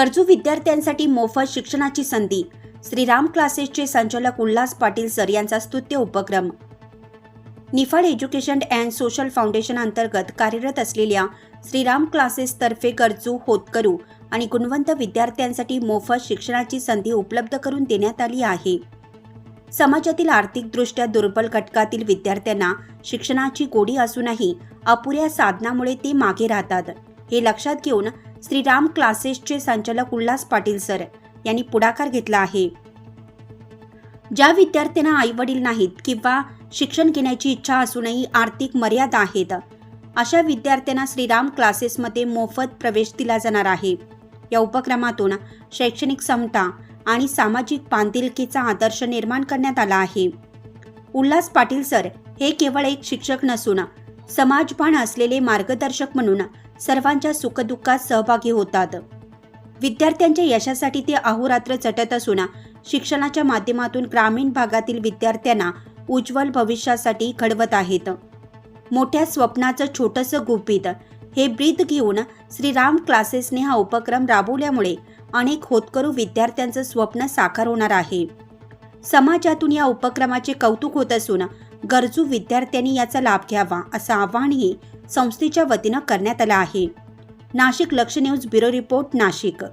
गरजू विद्यार्थ्यांसाठी मोफत शिक्षणाची संधी. श्रीराम क्लासेसचे संचालक उल्हास पाटील सर यांचा स्तुत्य उपक्रम. Niphad education and social foundation अंतर्गत कार्यरत असलेल्या श्रीराम क्लासेसतर्फे गरजू होतकरू आणि गुणवंत विद्यार्थ्यांसाठी मोफत शिक्षणाची संधी उपलब्ध करून देण्यात आली आहे. समाजातील आर्थिकदृष्ट्या दुर्बल घटकातील विद्यार्थ्यांना शिक्षणाची गोडी असूनही अपुऱ्या साधनामुळे ते मागे राहतात. हे लक्षात घेऊन श्रीराम क्लासेसचे संचालक उल्हास पाटील सर यांनी पुढाकार घेतला आहे. ज्या विद्यार्थ्यांना आई वडील नाहीत किंवा शिक्षण घेण्याची इच्छा असूनही आर्थिक मर्यादा आहेत अशा विद्यार्थ्यांना श्रीराम क्लासेसमध्ये मोफत प्रवेश दिला जाणार आहे. या उपक्रमातून शैक्षणिक समता आणि सामाजिक बांधिलकीचा आदर्श निर्माण करण्यात आला आहे. उल्हास पाटील सर हे केवळ एक शिक्षक नसून समाजभान असलेले मार्गदर्शक म्हणून सर्वांच्या सुखदुःखात सहभागी होतात. विद्यार्थ्यांच्या यशासाठी ते अहोरात्र चटत असून शिक्षणाच्या माध्यमातून ग्रामीण भागातील विद्यार्थ्यांना उज्ज्वल भविष्यासाठी घडवत आहेत. मोठ्या स्वप्नाचं छोटंसं गुपित हे ब्रीद घेऊन श्रीराम क्लासेसने हा उपक्रम राबवल्यामुळे अनेक होतकरू विद्यार्थ्यांचं स्वप्न साकार होणार आहे. समाजातून या उपक्रमाचे कौतुक होत असून गरजू विद्यार्थ्यांनी याचा लाभ घ्यावा असं आवाहनही संस्थेच्या वतीनं करण्यात आलं आहे. नाशिक लक्ष न्यूज ब्युरो रिपोर्ट नाशिक.